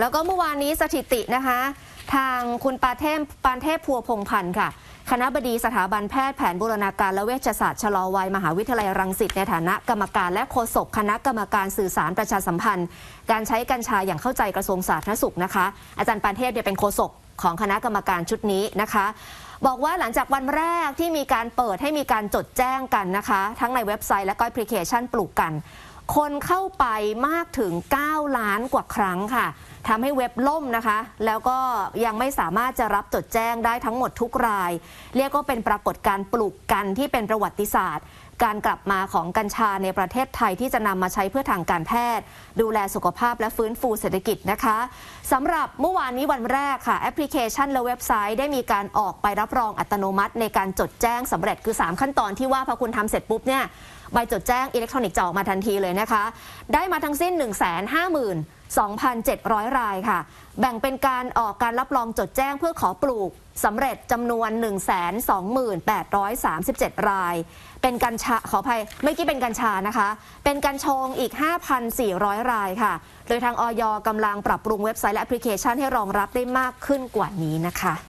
แล้วก็เมื่อวานนี้สถิตินะคะ ทางคุณปาเทพปานเทพพัวพงพันธ์ค่ะ คณะบดีสถาบันแพทย์แผนบูรณาการและเวชศาสตร์ชะลอวัยมหาวิทยาลัยรังสิตในฐานะกรรมการและโฆษกคณะกรรมการสื่อสารประชาสัมพันธ์ การใช้กัญชาอย่างเข้าใจกระทรวงสาธารณสุขนะคะ อาจารย์ปานเทพเนี่ยเป็นโฆษกของคณะกรรมการชุดนี้นะคะ บอกว่าหลังจากวันแรกที่มีการเปิดให้มีการจดแจ้งกันนะคะ ทั้งในเว็บไซต์และก็แอปพลิเคชันปลูกกัน คนเข้าไปมากถึง 9 ล้านกว่าครั้งค่ะทำให้เว็บล่มนะคะ แล้วก็ยังไม่สามารถจะรับจดแจ้งได้ทั้งหมดทุกราย เรียกก็เป็นปรากฏการณ์ปลุกกันที่เป็นประวัติศาสตร์ การกลับมาของกัญชาในประเทศไทยที่จะนำมาใช้เพื่อทางการแพทย์ ดูแลสุขภาพและฟื้นฟูเศรษฐกิจนะคะสำหรับเมื่อวานนี้วันแรกค่ะ แอปพลิเคชันและเว็บไซต์ได้มีการออกไปรับรองอัตโนมัติ ในการจดแจ้งสำเร็จคือ 3 ขั้นตอนที่ว่าพอคุณทำเสร็จปุ๊บเนี่ยใบจดแจ้งอิเล็กทรอนิกส์จะออกมาทันทีเลยนะคะ ได้มาทั้งสิ้น 1 5 0 0 0 2,700 รายค่ะ แบ่งเป็นการออกการรับรองจดแจ้งเพื่อขอปลูกสำเร็จจำนวน 128,37 ราย เป็นกัญชาขออภัยเมื่อกี้เป็นกัญชานะคะ เป็นกัญชงอีก 5,400 รายค่ะ โดยทางออยกำลังปรับปรุงเว็บไซต์และแอปพลิเคชันให้รองรับได้มากขึ้นกว่านี้นะคะ